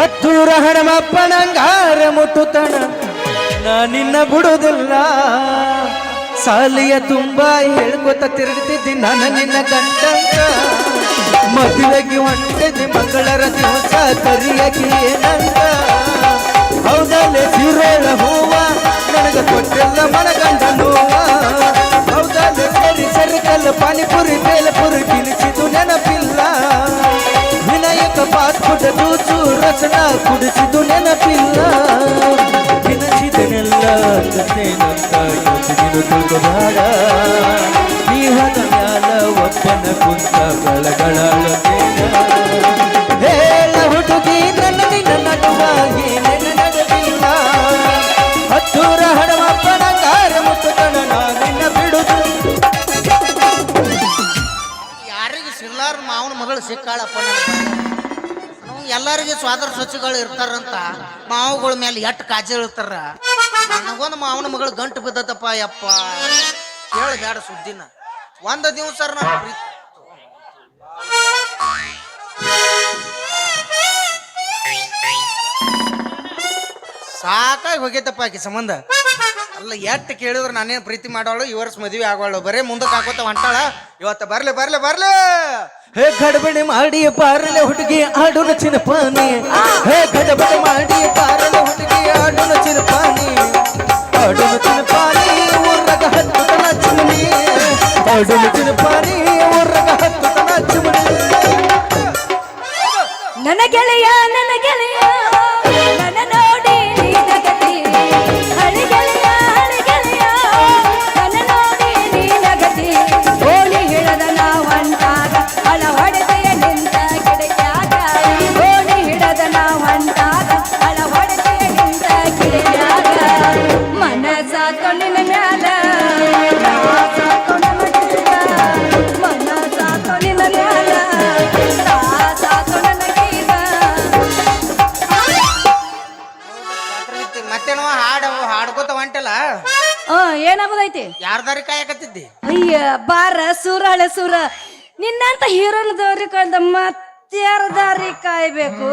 ಹತ್ತೂರ ಹಣಮಪ್ಪನಂಗಾರ ಮುಟ್ಟುತಣ ನಾ ನಿನ್ನ ಬಿಡುದಿಲ್ಲ ಸಾಲಿಯ ತುಂಬಾ ಹೇಳ್ಕೊತ ತಿರುಗ್ತಿದ್ದಿ ನಾನು ನಿನ್ನ ಗಂಡಂಗ. ಮದುವೆಗೆ ಹೊಂಟಿದ್ದಿ ಮಂಗಳರ ದಿವಸ ಕರಿಯಾಗಿ ಏನಂತ ಹೌದಲ್ಲೇ ಸಿರೋಳ ಹೂವ? ನನಗ ಕೊಟ್ಟಿಲ್ಲ ಮನಗಂಡ ನೋವ. ಹೌದಲ್ಲೇ ಸರಿ ಸರ್ಕಲ್ ಪಾನಿಪುರಿ, ಬೇಲಪುರಿ ತಿನಿಸಿದು ನೆನಪಿಲ್ಲ. ವಿನಾಯಕ ಪಾಸ್ಪುಟ ಜೂಸು ರಸನ ಕುಡಿಸಿದು ನೆನಪಿಲ್ಲ ತಿನಸಿದನೆಲ್ಲ ತಂದೇನಂತ ಯೋಚನೆನು ತಿಳ್ಕೊಬೇಡ ನೀ ಹದ ಮ್ಯಾಲ ಒಬ್ಬನ ಕುಂತ ಗಳಗಳಾಳತೇನ ಮಗಳು ಸಿಕ್ಕಾಳಪ್ಪ ನಾವು ಎಲ್ಲರಿಗೆ ಸ್ವಾದರ ಸ್ವಚ್ಛಗಳು ಇರ್ತಾರಂತ ಮಾವುಗಳ ಮೇಲೆ ಎಟ್ಟು ಕಾಜಿ ಇರ್ತಾರ? ನನಗೊಂದು ಮಾವನ ಮಗಳು ಗಂಟು ಬಿದ್ದತಪ್ಪ ಯಪ್ಪ. ಕೇಳ ಬೇಡ ಸುದ್ದಿನ. ಒಂದ ದಿವಸ ನಾನು ಸಾಕಾಗಿ ಹೋಗೈತಪ್ಪ ಆಕಿ ಸಂಬಂಧ. ಅಲ್ಲ ಎಟ್ಟು ಕೇಳಿದ್ರು ನಾನೇನು ಪ್ರೀತಿ ಮಾಡೋಳು, ಈ ವರ್ಷ ಮದುವೆ ಆಗೋಳು, ಬರೇ ಮುಂದಕ್ಕೆ ಹಾಕೋತ ಹೊಂಟಾಳ. ಇವತ್ತು ಬರ್ಲಿ ಬರ್ಲಿ ಬರ್ಲಿ. ಹೇ ಗಡಬಡಿ ಮಾಡಿ ಬಾರಲೆ ಹುಡುಗಿ ಆಡುನ ಚಿನಪಾನಿ ಹೇ ಗಡಬಡಿ ಏನಾಗೋದೈತಿ ಯಾರ್ದಾರಿ ಕಾಯಕತ್ತಿದ್ದಿ? ಅಯ್ಯ ಬಾರ ಸೂರ ಹಳೆ ಸೂರ. ನಿನ್ನಂತ ಹೀರೋನ ದೌರಿ ಕಾಯ್ದ ಮತ್ಯಾರ ದಾರಿ ಕಾಯ್ಬೇಕು?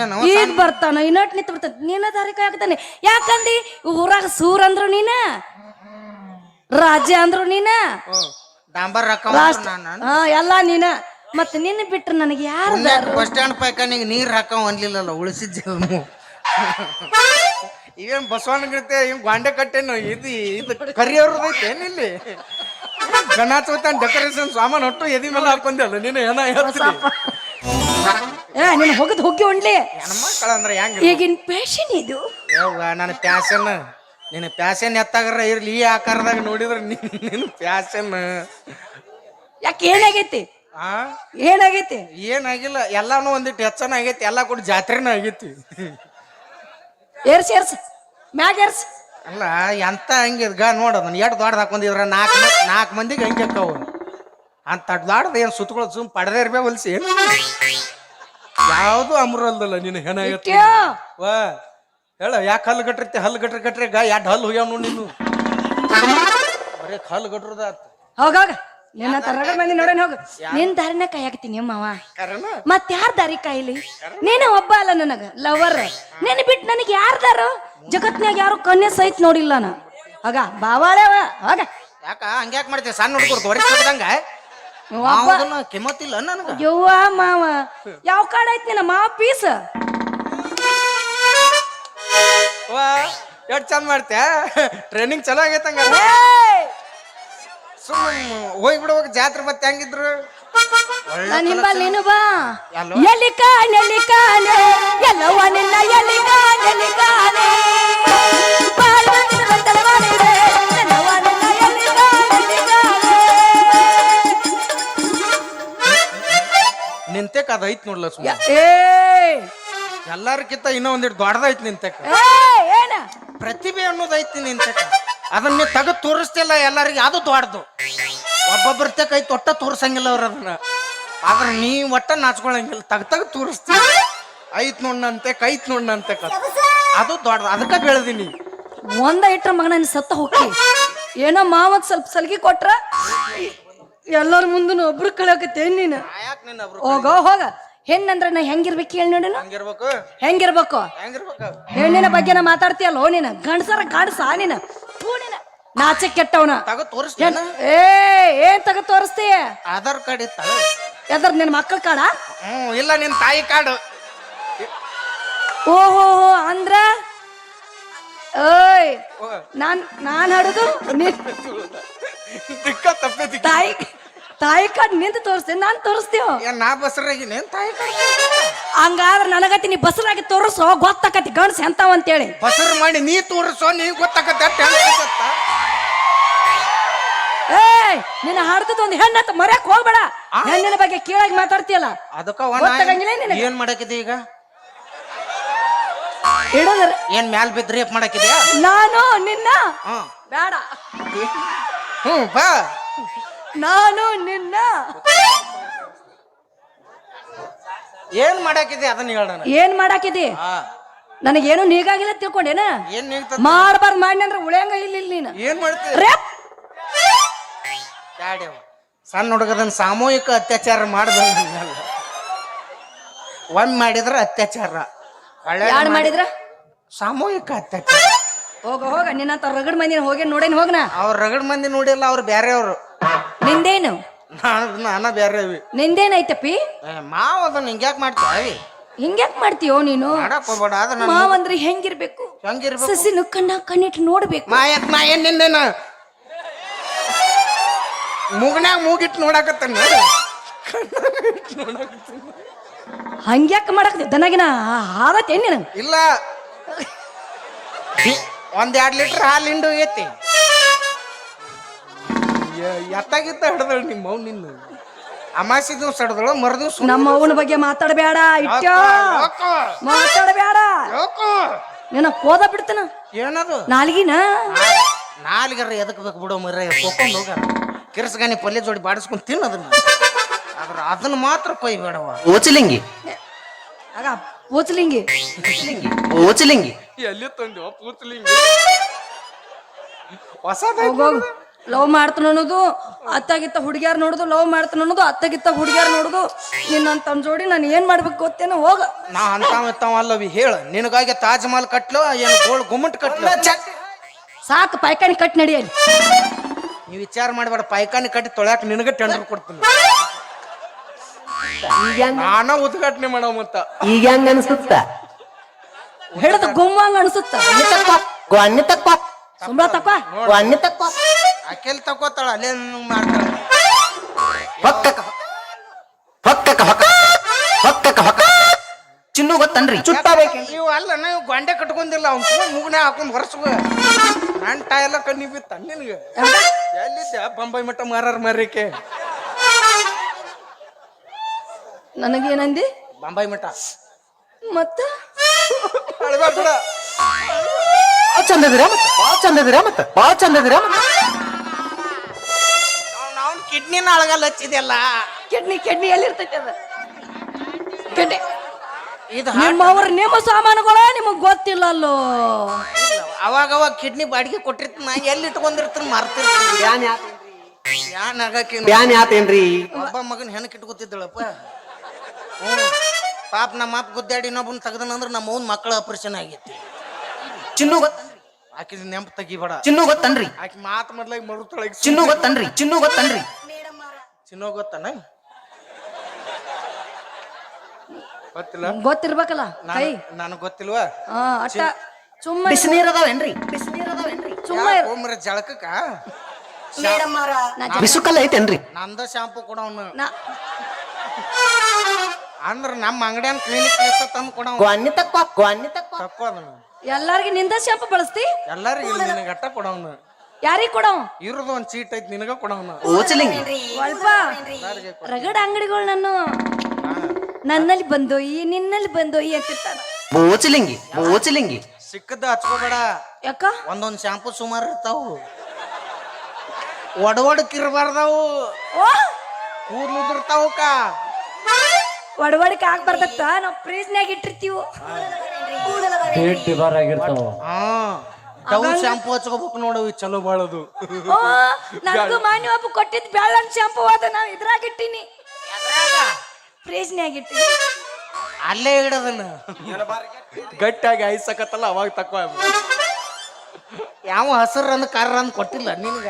ಏನು ಈಗ ಬರ್ತಾನ ಇನ್ನೊಟ್ ನಿಂತ ಬರ್ತಾನ ನಿನ್ನ ದಾರಿ ಕಾಯಕತ್ತಾನೆ. ಯಾಕಂದಿ? ಊರಾಗ ಸೂರ್ ಅಂದ್ರು ನೀನ? ರಾಜ ಅಂದ್ರು ನೀನ? ಓ, ಡಾಂಬರ್ ರೊಕ್ಕ ನಾನು ಹಾ ಎಲ್ಲಾ ನೀನ. ಮತ್ ನಿನ್ನ ಬಿಟ್ರ ನನಗೆ ಯಾರು ಬಸ್ ಸ್ಟ್ಯಾಂಡ್ ಪೈಕ ನೀರ್ ಹಾಕ ಅನ್ಲಿಲ್ಲಲ್ಲ ಉಳಿಸಿದ್ದೆ ಇವೇನ್ ಬಸವಣ್ಣಗಿರುತ್ತೆ ಇವ್ ಗಾಂಡೆ ಕಟ್ಟೇನು? ಇದು ಇದು ಕರಿಯವ್ರದೈತೆ ಏನಿಲ್ಲಿ? ಗಣಾಚೋತಾನ್ ಡೆಕೋರೇಷನ್ ಸಾಮಾನು ಒಟ್ಟು ಎದಿ ಮೇಲೆ ಹಾಕೊಂಡಲ್ಲ ನೀನು ಏನ ಹೇಳ್ತೀನಿ ಏ ನೀನು ಹೋಗದ್ ಹೋಗಿ ಉಣ್ಲಿ ಹೆಣ್ಮಕ್ಳ ಅಂದ್ರೆ ಹೆಂಗ ಈಗಿನ ಫ್ಯಾಷನ್ ಇದು. ನನ್ನ ಪ್ಯಾಶನ್ ನಿನ್ನ ಪ್ಯಾಶನ್ ಎತ್ತಾಗರ ಇರ್ಲಿ ಈ ಆಕಾರದಾಗ ನೋಡಿದ್ರೆ ನಿನ್ನ ಪ್ಯಾಶನ್ ಯಾಕೆ ಏನಾಗೈತಿ? ಆ? ಏನಾಗೈತಿ? ಏನಾಗಿಲ್ಲ ಎಲ್ಲಾನು ಒಂದಿಟ್ಟು ಹೆಚ್ಚನ ಆಗೈತಿ ಎಲ್ಲ ಕೂಡ ಜಾತ್ರೆನ ಆಗೈತಿ. ಏರ್ಸಿ ಏರ್ಸ್. ಮ್ಯಾಗ ಏರ್ಸ್ ಅಲ್ಲ ಎಂತ ಹಂಗಿದ್ಗ ನೋಡೋದು ಎಷ್ಟು ದೊಡ್ಡದು ಹಾಕೊಂಡಿದ್ರ? ನಾಲ್ಕು ನಾಲ್ಕು ಮಂದಿಗೆ ಹಂಗೆ ಅಕ್ಕವು. ಅಂತ ದೊಡ್ಡದು ಏನು ಸುತ್ತಗಳು ಸುಮ್ ಪಡೆದೇ ಇರ್ಬೇ ಹೊಲಿಸಿ ಯಾವುದು ಅಮರಲ್ದಲ್ಲ ನೀನು ಹೆಣ ವಾ. ಹೇಳ ಯಾಕೆ ಹಲ್ಲು ಕಟ್ಟಿರ್ತಿ ಹಲ್ಲು ಗಟ್ರಿ ಕಟ್ಟ್ರಿ ಗ ಎರಡು ಹಲ್ಲು ಹೋಗ್ಯಾವ ನೋಡಿ ನೀನು ಬರೀ ಹಲ್ಲು ಗಟ್ರದ ಹೋಗೋಗ ನಿನ್ನ ತರಗ ಮಂದಿ ನೋಡೋಣ ಹೋಗು. ನಿನ್ ದಾರಿನ ಕಾಯಾಕತ್ತೀನಿ ಮಾವ ಮತ್ ಯಾರ್ ದಾರಿ ಕಾಯಿಲಿ? ನೀನ ಒಬ್ಬ ಅಲ್ಲ ನನಗ ಲವರ್ ನೀನ್ ಬಿಟ್ ನನಗೆ ಯಾರ್ದಾರು ಜಗತ್ನ್ಯಾಗ ಯಾರು ಕನ್ಯೆ ಸಹಿತ ನೋಡಿಲ್ಲ ನಾ ಆಗ ಬಾವಾಳೆ. ಹೋಗ. ಯಾಕ? ಹಂಗ್ಯಾಕ್ ಮಾಡ್ತೀವಿ ಸಣ್ಣ ಹುಡುಗರು ತೋರಿಸ್ದಂಗ ಕಿಮ್ಮತ್ತಿಲ್ಲ ನನಗ? ಯವ್ವ ಮಾವ. ಯಾವ ಕಾಡ ಐತ್ ನಿನ್ನ ಮಾವ ಪೀಸ್? ವಾ ಎಷ್ಟು ಚಂದ ಮಾಡ್ತೀಯ? ಟ್ರೈನಿಂಗ್ ಚಲೋ ಆಗೈತಂಗ ಹೋಗ್ಬಿಡ್ಬೇಕು ಜಾತ್ರೆ ಮತ್ತೆ ಹೆಂಗಿದ್ರು? ನಾನು ಹಿಂಬಲ್ ನೀನು ಬಾ. ಎಲ್ಲೋ? ಎಲ್ಲಿ ಕಾಣೆ ಎಲ್ಲಿ ಕಾಣೆ ಎಲ್ಲವ ನಿನ್ನ ಎಲ್ಲಿ ಕಾಣೆ ಎಲ್ಲಿ ಕಾಣೆ ಬಾಳ್ ಬಂದಿನ ಎಲ್ಲವ ನಿನ್ನ ಎಲ್ಲಿ ಕಾಣೆ, ಎಲ್ಲಿ ಕಾಣೆ. ನಿಂತೆಕ್ ಅದ ಐತ್ ನೋಡ್ಲ ಎಲ್ಲಾರ್ಕಿಂತ ಇನ್ನೂ ಒಂದಿಟ್ಟು ದೊಡ್ಡದೈತಿ ನಿಂತೆಕ್ ಏನ? ಪ್ರತಿಭೆ ಅನ್ನೋದು ಐತಿ ನಿಂತೆಕ್ ಅದನ್ನ ತೆಗೆದು ತೋರಿಸ್ತಿಲ್ಲ ಎಲ್ಲರಿಗೆ ಅದು ದೊಡ್ಡದು. ಒಬ್ಬೊಬ್ಬರ ಕೈ ತೊಟ್ಟ ತೋರ್ಸಂಗಿಲ್ಲ ಅವ್ರ ಅದನ್ನ. ಆದ್ರೆ ನೀ ಒಟ್ಟ ನಾಚ್ಕೊಳಂಗಿಲ್ಲ. ತಗ ತಗ ತೋರಿಸ್ತಿ. ಐತ್ ನೋಡ್ನಂತೆ ಕೈತ್ ನೋಡ್ನಂತೆ ಅದು ದೊಡ್ಡ ಅದಕ್ಕೆ ಬೆಳೆದಿನಿ ಒಂದ ಇಟ್ರ ಮಗನ ಸತ್ತ ಹೋಗಿ ಏನೋ ಮಾವತ್ ಸ್ವಲ್ಪ ಸಲ್ಗಿ ಕೊಟ್ರ ಎಲ್ಲರ ಮುಂದನು ಒಬ್ರು ಕಳಿಯಕತ್ತೇನ್ ನೀನು? ಯಾಕೆ ನಿನ್ನ ಒಬ್ರು ಹೋಗ ಹೋಗ. ಹೆಣ್ಣಂದ್ರ ನಾ ಹೆಂಗಿರ್ಬೇಕು ಹೇಳಿ ನೋಡು ಹಂಗಿರ್ಬೇಕು? ಹೆಂಗಿರ್ಬೇಕು? ಹೆಂಗಿರ್ಬೇಕು? ಹೆಣ್ಣಿನ ಬಗ್ಗೆ ನಾ ಹೋ ನೀನು? ಗಂಡಸರ ಗಂಡಸ ನೀನು? ಹೂ ನೀನು? ನಾಚೆ ಕೆಟ್ಟವನ ತಗೋ ತೋರಿಸ್ತೇನ ಏ ಏನ್ ತಗ ತೋರಿಸ್ತೀಯ? ಆಧಾರ್ ಕಾರ್ಡ್ ಇತ್ತ ಎದ್ರ ನಿನ್ ಮಕ್ಕಳ ಕಾಡ? ಹ್ಮ್ ಇಲ್ಲ ನಿನ್ ತಾಯಿ ಕಾರ್ಡ್ ಓಹೋ ಅಂದ್ರ? ಓಯ್ ನಾನ್ ನಾನ್ ಹಾಡುದು? ನೀನ್ ದಿಕ್ಕ ತಪ್ಪೈತಿ ತಾಯಿ ತಾಯಿ ಕಾರ್ಡ್ ನಿಂತ ತೋರಿಸ್ತೀನಿ ನಾನ್ ತೋರಿಸ್ತೀವ ಏನ್ ನಾ ಬಸರಾಗಿ ಏನ್ ತಾಯಿ ಕಾರ್ಡ್ ಹಂಗಾದ್ರ ನನಗತಿ ನೀ ಬಸರಾಗಿ ತೋರಿಸೋ ಗೊತ್ತಾಕತಿ ಗಣಸ್ ಎಂತಾವ ಅಂತೇಳಿ. ಬಸರ್ ಮಾಡಿ ನೀ ತೋರಿಸೋ ನೀ ಗೊತ್ತಾಗತ್ತ ಏಯ್ ನಿನ್ನ ಹಾಡ್ತದ ಒಂದು ಹೆಣ್ಣತ್ತ ಮರ್ಯಾಕ್ ಹೋಗ್ಬೇಡ. ಹೆಣ್ಣಿನ ಬಗ್ಗೆ ಕೇಳಾಗಿ ಮಾತಾಡ್ತೀಯಲ್ಲ? ಅದಕ್ಕ ಗೊತ್ತಾಗಂಗಿಲ್ಲ ನಿನಗೆ? ಏನ್ ಮಾಡಕಿದೆ ಈಗ? ಹಿಡಿದ್ರ ಏನ್ ಮ್ಯಾಲ್ ಬಿದ್ರಿ ಮಾಡಕಿದೆ ನಾನು ನಿನ್ನ? ಹ್ಮ್. ಬೇಡ. ಹ್ಮ್ ಬಾ. ನಾನು ನಿನ್ನ? ಏನ್ ಮಾಡಕಿದೆ ಅದನ್ನ ಹೇಳೋಣ ಏನ್ ಮಾಡಾಕಿದಿ ನನಗೇನು ನೀಗಾಗಿಲ್ಲ ತಿಳ್ಕೊಂಡೇನ? ಏನ್ ನಿಲ್ತದ ಮಾಡ್ಬಾರ್ದು ಮಾಡಿ ಅಂದ್ರೆ ಉಳಿಯಂಗ ಇಲ್ಲ ಇಲ್ಲಿ ನೀನು. ಏನ್ ಮಾಡ್ತೀಯ ರೇಪ್ ಅವ. ಸಣ್ಣ ಹುಡುಗದನ್ನ ಸಾಮೂಹಿಕ ಅತ್ಯಾಚಾರ ಮಾಡ್ದಂಗ ಒಮ್ಮೆ ಮಾಡಿದ್ರ ಅತ್ಯಾಚಾರ. ಮಾಡಿದ್ರ? ಸಾಮೂಹಿಕ ಅತ್ಯಾಚಾರ. ಹೋಗ ಹೋಗ ನಿನ್ನಂತ ರಗಡ್ ಮಂದಿನ ಹೋಗಿ ನೋಡೇನ್ ಹೋಗ್ನ? ಅವ್ರ ರಗಡ್ ಮಂದಿ ನೋಡಿಲ್ಲ ಅವ್ರು ಬ್ಯಾರೆಯವ್ರು. ನಿಂದೇನು? ನಾನು ನಾನ ಬ್ಯಾರೆ ಅವಿ ನಿಂದೇನೈತಪ್ಪಿ? ಏ, ಮಾವ್ ಅದನ್ನ ಹಿಂಗ್ಯಾಕ್ ಮಾಡ್ತೀವಿ ಹಿಂಗ್ಯಾಕ್ ಮಾಡ್ತೀಯೋ ನೀನು? ಮಾಡಕ್ ಹೋಗ್ಬೇಡ ಅದ ನಾನು ಮಾವಂದ್ರೆ ಹೆಂಗಿರ್ಬೇಕು? ಹೆಂಗಿರ್ಬೇಕು? ಸಸಿನು ಕಣ್ಣ ಕಣ್ಣಿಟ್ಟು ನೋಡ್ಬೇಕು. ಮಾಯಕ್ ಮಾಯ ಏನ್ ನಿನ್ನೇನ ಮೂಗನ್ಯಾಗ ಮೂಗಿಟ್ಟು ನೋಡಾಕತ್ತ ಹಂಗ್ಯಾಕ ಮಾಡಕ್ ದನಗಿನ ಹಾರತ್ತೆ ನೀನು ಇಲ್ಲ. ಒಂದ್ ಎರಡ್ ಲೀಟರ್ ಹಾಲು ಹಿಂಡು ಐತಿ. ಎತ್ತಾಗಿತ್ತ ಹಿಡ್ದಳು ನಿಮ್ಮ ಅವ್ ನಿನ್ನ. ಅಮಾಸಿ ದಿವ್ಸ ಹಿಡ್ದಳು ಮರು ದಿವ್ಸ ನಮ್ಮ ಅವನ ಬಗ್ಗೆ ಮಾತಾಡಬೇಡ ಇಟ್ಟೋ ಮಾತಾಡಬೇಡ. ನಿನ್ನ ಕೋದ ಬಿಡ್ತಾನ. ಏನದು? ನಾಲ್ಗಿನ? ನಾಲ್ಗರ ಎದಕ್ ಬೇಕು ಬಿಡೋ ಮರ ಕೊಕ್ಕೊಂಡು ಹೋಗ ಕಿರ್ಸ್ಗಾನಿ ಪಲ್ಯ ಜೋಡಿ ಬಾಡಿಸ್ಕೊಂಡ್ ತಿನ್ನೋದನ್ನ ಆದ್ರ ಅದನ್ನ ಮಾತ್ರ ಕೊಯ್ಬೇಡವ ಓಚಲಿಂಗಿ ಆಗ ಪೂಚಲಿಂಗಿ ಓಚಲಿಂಗಿ ಎಲ್ಲಿ ತಂದಿವ ಪೂತ್ಲಿಂಗಿ ಹೊಸದ ಹೋಗೋಗ್ ಲವ್ ಮಾಡ್ತಾನ ಅನ್ನೋದು ಅತ್ತಾಗಿತ್ತ ಹುಡುಗ್ಯಾರ ನೋಡುದು ಲವ್ ಮಾಡ್ತಾನ ಅನ್ನೋದು ಅತ್ತಾಗಿತ್ತ ಹುಡುಗ್ಯಾರ ನೋಡುದು ನಿನ್ನಂತ ಜೋಡಿ ನಾನು ಏನ್ ಮಾಡ್ಬೇಕು ಗೊತ್ತೇನೋ ಹೋಗ ನಾ ಅಂತಾವ ಇತ್ತಾವ ಅಲ್ಲವಿ ಹೇಳ ನಿನಗಾಗಿ ತಾಜ್ ಮಹಲ್ ಕಟ್ಲು ಏನು ಗೋಲ್ಡ್ ಗುಮ್ಮಟ್ ಕಟ್ಲು ಸಾಕು ಪಾಯ್ಕಾನಿ ಕಟ್ ನಡಿಯಲ್ಲಿ ನೀ ವಿಚಾರ ಮಾಡಬೇಡ ಪೈಕಾನಿ ಕಟ್ಟಿ ತೊಳ್ಯಾಕ ನಿನಗ ಟೆಂಡರ್ ಕೊಡ್ತೀನಿ. ನಾನ ಉದ್ಘಾಟನೆ ಮಾಡವ ಮತ್ತ. ಈಗ ಹೆಂಗ ಅನ್ಸುತ್ತ? ಹಿಡಿದು ಗುಮ್ಮಂಗ ಅನ್ಸುತ್ತ? ಗೊನ್ನೆ ತಕ್ಕೋ ಸುಮ್ರ ತಕೋ ಗೊನ್ನೆ ತಕ್ಕೋ. ಅಕೆಲ್ ತಕೋತಾಳ ಅಲ್ಲೇ ಮಾಡ್ತಾಳ ಹೊಕ್ಕಕ ಹೊಕ್ಕಕ ಹೊಕ್ಕ. ಹೊಕ್ಕಕ ಹೊಕ್ಕ. ಚಿನ್ನು ಗೊತ್ತನ್ರಿ? ಚುಟ್ಟಬೇಕು ನೀವು ಅಲ್ಲ ನಾವು ಗೊಂಡೆ ಕಟ್ಕೊಂಡಿಲ್ಲ ಅವ್ನು ಸುಮ್ಮನೆ ಮುಗ್ನೆ ಹಾಕೊಂಡ್ ಹೊರಸುವ ಎಲ್ಲ ಕಣ್ಣಿ ಬಿತ್ತ ನಿನಗೆ. ಎಲ್ಲಿದ್ದೆ? ಬೊಂಬೈ ಮಠ ಮಾರಾರ ಮಾರಿಕೆ ನನಗೇನಂದಿ? ಬೊಂಬೈ ಮಠ. ಮತ್ತ? ಅಳ್ಬೇಡ ಬಿಡ. ಬಾಳ ಚಂದ ಇದೀರಾ ಮತ್ತೆ? ಭಾಳ ಚಂದ ಇದೀರಾ ಮತ್ತೆ? ಭಾಳ ಚಂದ ಇದೀರಾ ಮತ್ತ? ಅವ್ನ್ ಅವ್ನ್ ಕಿಡ್ನಿನ ಅಳಗಲ್ಲ ಹಚ್ಚಿದೆಲ್ಲ ಕಿಡ್ನಿ ಕಿಡ್ನಿ ಎಲ್ಲಿರ್ತೈತೆ ಅದ? ಕಿಡ್ನಿ ನಿಮ್ಮವ್ರ ನಿಮ್ಮ ಸಾಮಾನುಗಳ ನಿಮಗ್ ಗೊತ್ತಿಲ್ಲಲ್ಲೋ? ಅವಾಗ ಅವಾಗ ಕಿಡ್ನಿ ಬಾಡಿಗೆ ಕೊಟ್ಟಿರ್ತ ನಾ ಎಲ್ಲಿ ಇಟ್ಕೊಂಡಿರ್ತೀನಿ ಮಾರ್ತಿರ್ತೀನಿ. ಬ್ಯಾನ್ ಯಾನ್ ಆಗಕ್ಕೆ ಬ್ಯಾನ್ ಯಾತೇನ್ರಿ ಒಬ್ಬ ಮಗನ ಹೆಣಕ್ ಇಟ್ಕೊತಿದ್ದಳಪ್ಪ. ಹ್ಞೂ. ಪಾಪ ನಮ್ಮ ಅಪ್ಪ ಗುದ್ದಾಡಿ ಇನ್ನೊಬ್ಬನ ತೆಗ್ದನಂದ್ರ ನಮ್ಮ ಅವ್ನ ಮಕ್ಕಳ ಆಪರೇಷನ್ ಆಗೈತಿ. ಚಿನ್ನು ಗೊತ್ತನ್ರಿ ಆಕಿ ನೆಂಪ ತೆಗಿಬೇಡ. ಚಿನ್ನು ಗೊತ್ತನ್ರಿ? ಆಕಿ ಮಾತು ಮೊದ್ಲಾಗಿ ಮರುತೊಳಗೆ ಚಿನ್ನು ಗೊತ್ತನ್ರಿ? ಚಿನ್ನು ಗೊತ್ತನ್ರಿ? ಚಿನ್ನು ಗೊತ್ತಾನ? ಗೊತ್ತಿಲ್ಲ. ಗೊತ್ತಿರ್ಬೇಕಲ್ಲ ಕೈ. ನನಗೆ ಗೊತ್ತಿಲ್ವಾ? ಹಾ ಅಟ್ಟ ಸುಮ್ಮ ಬಿಸಿನೀರ್ ಅದಾವೇನ್ರಿ ಬಿಸಿನೀರ್ ಅದಾವೇನ್ರಿ ಸುಮ್ಮ ಇರು. ಹೋಮ್ರ ಜಳಕಕ್ಕ? ನಾ ಜ- ಬಿಸುಕಲ್ಲ ಐತೇನ್ರಿ? ನಂದ ಶಾಂಪು ಕೊಡವನು ನಾ- ಅಂದ್ರ ನಮ್ಮ ಅಂಗಡಿಯನ್ ಕ್ಲಿನಿಕ್ ತಂದು ಕೊಡವ ಗೊನ್ನೆ ತಕ್ಕೋ ಗೊನ್ನೆ ತಕ್ಕೋ. ತಕ್ಕೋ ಅದನ್ನ. ಎಲ್ಲಾರ್ಗಿ ನಿಂದ ಶಾಂಪು ಬಳಸ್ತಿ? ಎಲ್ಲರಿಗೂ ನಿನಗೆ ಅಟ್ಟ ಕೊಡವನು ಯಾರಿಗ್ ಕೊಡವ್ ಇರೋದು ಒಂದ್ ಚೀಟ್ ಐತಿ ನಿನಗ ಕೊಡವನು ಓಚಲಿಂಗ್. ಸ್ವಲ್ಪ ರಗಡ ಅಂಗಡಿಗಳು ನಾನು. ನನ್ನಲ್ಲಿ ಬಂದೋಯಿ ನಿನ್ನಲ್ಲಿ ಬಂದೋಯಿ ಅಂತಿರ್ತಾನ. ಬೋಚಲಿಂಗಿ ಓಚಲಿಂಗಿ ಸಿಕ್ಕದ ಹಚ್ಕೋಬೇಡ. ಯಾಕ? ಒಂದೊಂದ್ ಶಾಂಪು ಸುಮಾರು ಇರ್ತಾವು. ಒಡ ಒಡಕಿರ್ಬಾರ್ದವು ಓ! ಕೂದ್ಲು ಉದುರ್ತಾವಕ್ಕ ಒಡವಡಿಕೆ ಆಗ್ಬಾರ್ದತ್ತ. ನಾವು ಫ್ರೀಜ್ನಾಗ ಇಟ್ಟಿರ್ತೀವಿ. ಹಾ. ಡವ್ ಶಾಂಪು ಹಚ್ಕೋಬೇಕು ನೋಡವು ಚಲೋ ಬಾಳದು. ಓ ನನಗೂ ಮಾನ್ಯ ಒಬ್ಬ ಕೊಟ್ಟಿದ್ ಬ್ಯಾಳನ್ ಶಾಂಪು ಅದ ನಾವ್ ಇದ್ರಾಗ ಇಟ್ಟಿನಿ. ಫ್ರೇಜ್ನ್ಯಾಗ ಇಟ್ಟು ಅಲ್ಲೇ ಇಡೋದನ್ನ. ಗಟ್ಟಿಯಾಗಿ ಐಸಕತ್ತಲ್ಲ ಅವಾಗ ತಕ್ಕ ಯಾವ ಹಸಿರನ್ನು ಕರ್ರ ಅಂದ್ ಕೊಟ್ಟಿಲ್ಲ ನಿನ್ಗ?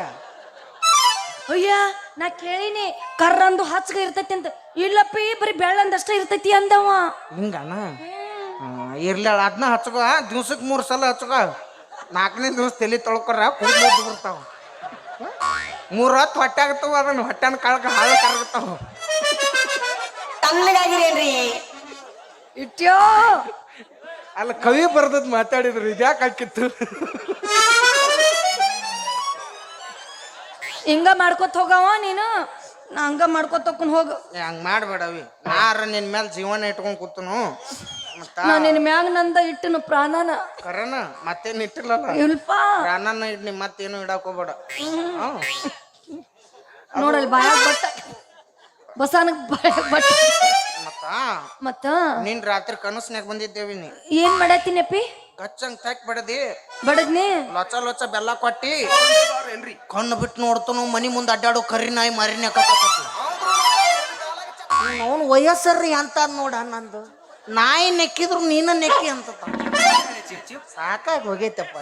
ಅಯ್ಯ ನಾ ಕೇಳಿನಿ ಕರ್ರಂದು ಹಚ್ಚಗ ಇರ್ತೈತಿ ಅಂತ. ಇಲ್ಲಪ್ಪ ಬರೀ ಬೆಳ್ಳಂದಷ್ಟೇ ಇರ್ತೈತಿ ಅಂದವ. ಹಿಂಗಣ್ಣ ಇರ್ಲಿಲ್ಲ ಅದನ್ನ ಹಚ್ಕೋ ದಿವ್ಸಕ್ಕೆ ಮೂರು ಸಲ ಹಚ್ಕೋ. ನಾಲ್ಕನೇ ದಿವಸ ತಲೆ ತೊಳ್ಕೊರ ಕೂದಲು ಬರ್ತಾವ ಮೂರು ಹೊತ್ತು ಹೊಟ್ಟೆ ಆಗ್ತಾವ ಅದನ್ನ ಹೊಟ್ಟೆನ ಕಾಳಕ ಹಾಳು ಕರಗತಾವ ತಣ್ಣಗಾಗಿರೇನ್ರಿ ಇಟ್ಯೋ. ಅಲ್ಲ ಕವಿ ಬರ್ದದ್ ಮಾತಾಡಿದ್ರು ಇದ್ಯಾಕೆ ಹಾಕಿತ್ತು? ಹಿಂಗ ಮಾಡ್ಕೊತ ಹೋಗವ ನೀನು? ನಾ ಹಂಗ ಮಾಡ್ಕೊತ ಹೋಗ್. ಹೋಗು ಹಂಗ ಮಾಡ್ಬೇಡವಿ ನಾರ ನಿನ್ ಮೇಲೆ ಜೀವನ ಇಟ್ಕೊಂಡ್ ಕೂತನು. ಮತ್ತ ನಾ ನಿನ್ ಮ್ಯಾಗ ನಂದ ಇಟ್ಟನು ಪ್ರಾಣನ. ಕರನ ಮತ್ತೇನ್ ಇಟ್ಟಿಲ್ಲಲ್ಲ? ಇಲ್ಪ. ಪ್ರಾಣನ ಇಡ್ನಿ ಮತ್ತೇನು ಇಡಕ್ ಹೋಗ್ಬೇಡ. ನೋಡಲ್ ಬಾಯಾಗ ಬಟ್ಟ. ಬಸಾನಕ್ ಬಾಯಾಗ ಬಟ್- ಮತ್ತ? ಮತ್ತ? ನೀನ್ ರಾತ್ರಿ ಕನಸ್ನ್ಯಾಗ ಬಂದಿದ್ದೇವಿ ನೀ. ಏನ್ ಮಾಡತ್ತೀನಪ್ಪಿ? ಗಚ್ಚಂಗ್ ತೆಕ್ ಬಡದಿ. ಬಡದ್ನಿ? ಲೊಚ ಲೊಚ ಬೆಲ್ಲ ಕೊಟ್ಟಿ. ಕಣ್ಣು ಬಿಟ್ಟು ನೋಡ್ತಾನು ಮನಿ ಮುಂದೆ ಅಡ್ಡಾಡೋ ಕರಿ ನಾಯಿ ಮರಿನ ಅವನು ವಯಸ್ಸರ್ರಿ ಅಂತ ನೋಡ ನಂದು ನಾಯಿ ನೆಕ್ಕಿದ್ರು ನೀನ ನೆಕ್ಕಿ ಅಂತ ಸಾಕಾಗಿ ಹೋಗೈತಪ್ಪ.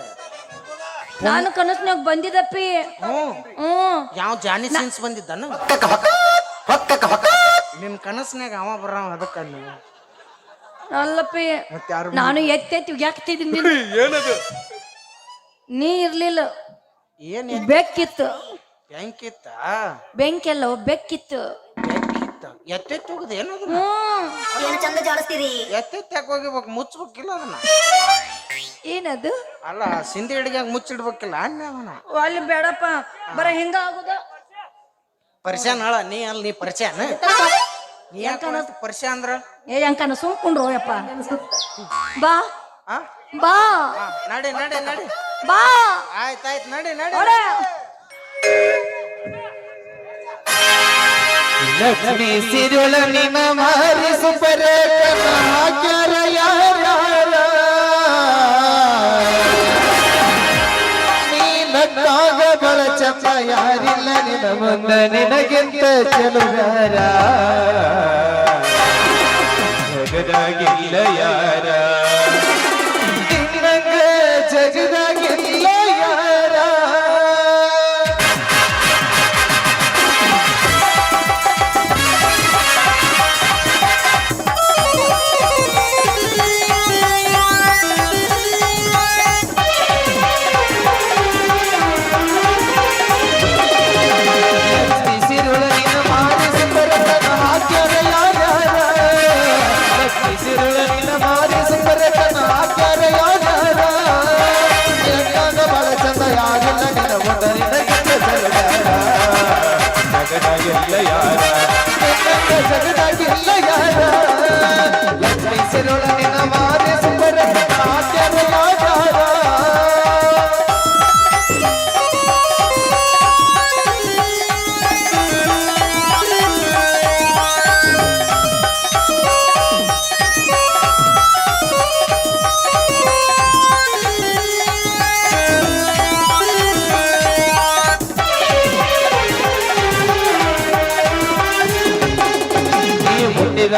ನಾನು ಕನಸ್ನ್ಯಾಗ ಬಂದಿದ್ದಪ್ಪಿ. ಹ್ಞೂ ಹ್ಮ್. ಯಾವ ಜಾನಿ ಸೀನ್ಸ್ ಬಂದಿದ್ದಾನ? ನಿನ್ ಕನಸ್ನಾಗ ಅವ ಬರ ಅದಕ್ಕ ನೀವು ಅಲ್ಲಪ್ಪಿ ನಾನು ಎತ್ತೆತ್ತಿ ಯಾಕ್ತಿದ್ದೀನಿ ಏನದು? ನೀ ಇರ್ಲಿಲ್ಲ. ಏನ್ ಬೆಕ್ಕಿತ್ತು. ಬೆಂಕಿತ್ತ? ಬೆಂಕಿ ಅಲ್ಲ ಬೆಕ್ಕಿತ್ತು. ಹೆಂಕಿತ್ತ ಎತ್ತೆತ್ತಿ ಹೋಗುದು ಏನದು? ಹ್ಮ್ ಎತ್ತೆತ್ತಿ ಯಾಕೆ ಹೋಗಿಬೇಕು ಮುಚ್ಚಬೇಕಿಲ್ಲ ಅದನ್ನ. ಏನದು? ಅಲ್ಲ ಸಿಂಧಿ ಅಡಿಗೆ ಮುಚ್ಚಿಡ್ಬೇಕಿಲ್ಲ ಅನ್ನ ಅವನ. ಅಲ್ಲಿ ಬೇಡಪ್ಪ ಬರ ಹಿಂಗ ಆಗುದ? ಪರಿಚಯ ಅಳ ನೀ ಅಲ್ಲಿ ನೀ ಪರಿಚಯ ನೀ ಯಾಕೆ ಪರಿಚಯ ಅಂದ್ರ? ಏ ಅಂಕನ ಸುಮ್ಕೊಂಡ್ರು ಯಪ್ಪ ಬಾ. ಆ? ಬಾ. ಆ, ನಡಿ ನಡಿ ನಡಿ. ಬಾ. ಆಯ್ತಾಯ್ತು ನಡಿ ನಡಿ. ನೋಡೆ ಲಕ್ಷ್ಮಿ ಸಿರುಳ ನಿನ ಮಾರಿಸು ಪರೆ ಕನ ಹಾಕ್ಯಾರ ಯಾರ್ಯಾರ. ಯಾರಿಲ್ಲ ನಿನ ಮುಂದ ನಿನಗಿಂತ ಚೆಲುಗಾರ ಜಗದಾಗಿಲ್ಲ ಯಾರ?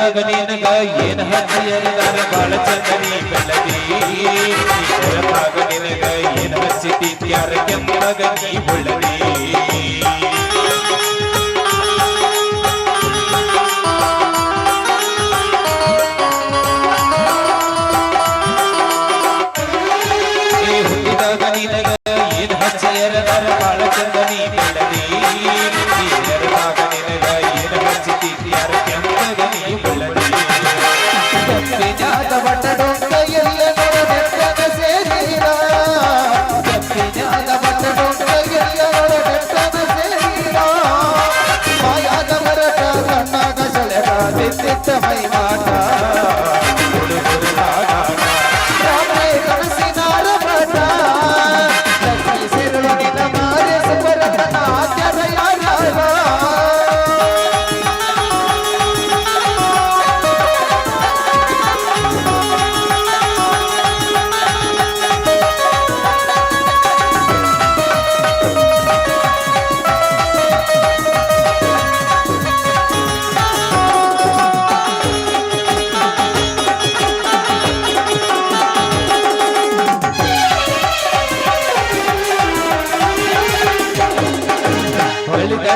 ಹುಟ್ಟಿದಾಗ ನಿನಗ ಏನ ಹಚ್ಚಿಯರಿದಾರ ಬಾಳ ಚಂದ ನೀ ಬೆಳದಿ ಬೆಳದಾಗ ನಿನಗ ಏನ ಹಚ್ಚಿ ಯಾರ ಕೆಂಪಗ ನೀ ಹೊಳ್ಳದಿ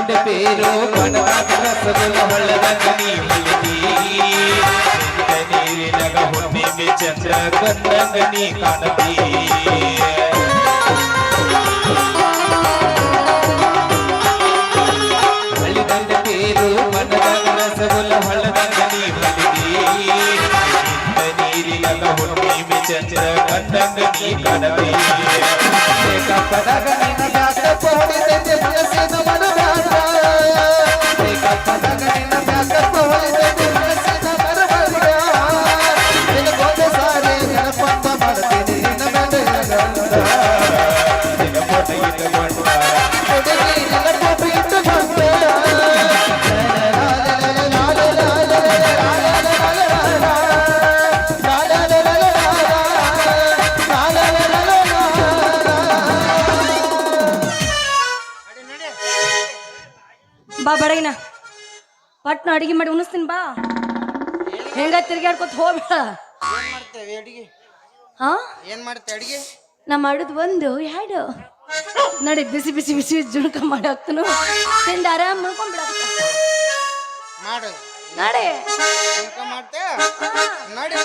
பட பேரோ படவாக ரசது மகள கனி மிலதி கனீரி நக ஹுட்டி மே சந்திர கண்ணங்கனி காணதி வலிதந்த பேரோ படவாக ரசகுல ஹளத கனி ಬಾ ಬಡಗಿನ. ಪಟ್ನ ಅಡಿಗೆ ಮಾಡಿ ಉಣಿಸ್ತೀನಿ ಬಾ. ಹೆಂಗ ತಿರ್ಗಾಡ್ಕೊತ ಹೋಗ್ಬೇಡ ಏನ್ ಮಾಡ್ತೇವೆ ಅಡಿಗೆ? ಹಾ? ಏನ್ ಮಾಡ್ತೇವೆ ಅಡಿಗೆ? ನಾ ಮಾಡುದು ಒಂದು ಎರಡು. ನಡಿ ಬಿಸಿ ಬಿಸಿ ಬಿಸಿ ಜುಣಕ ಮಾಡಿ ಹಾಕ್ತನು. ತಿಂದ ಆರಾಮ್ ಮಾಡ್ಕೊಂಡ್ಬಿಡ ಮಾಡು. ನಡಿ ನಡಿ ನಡಿ.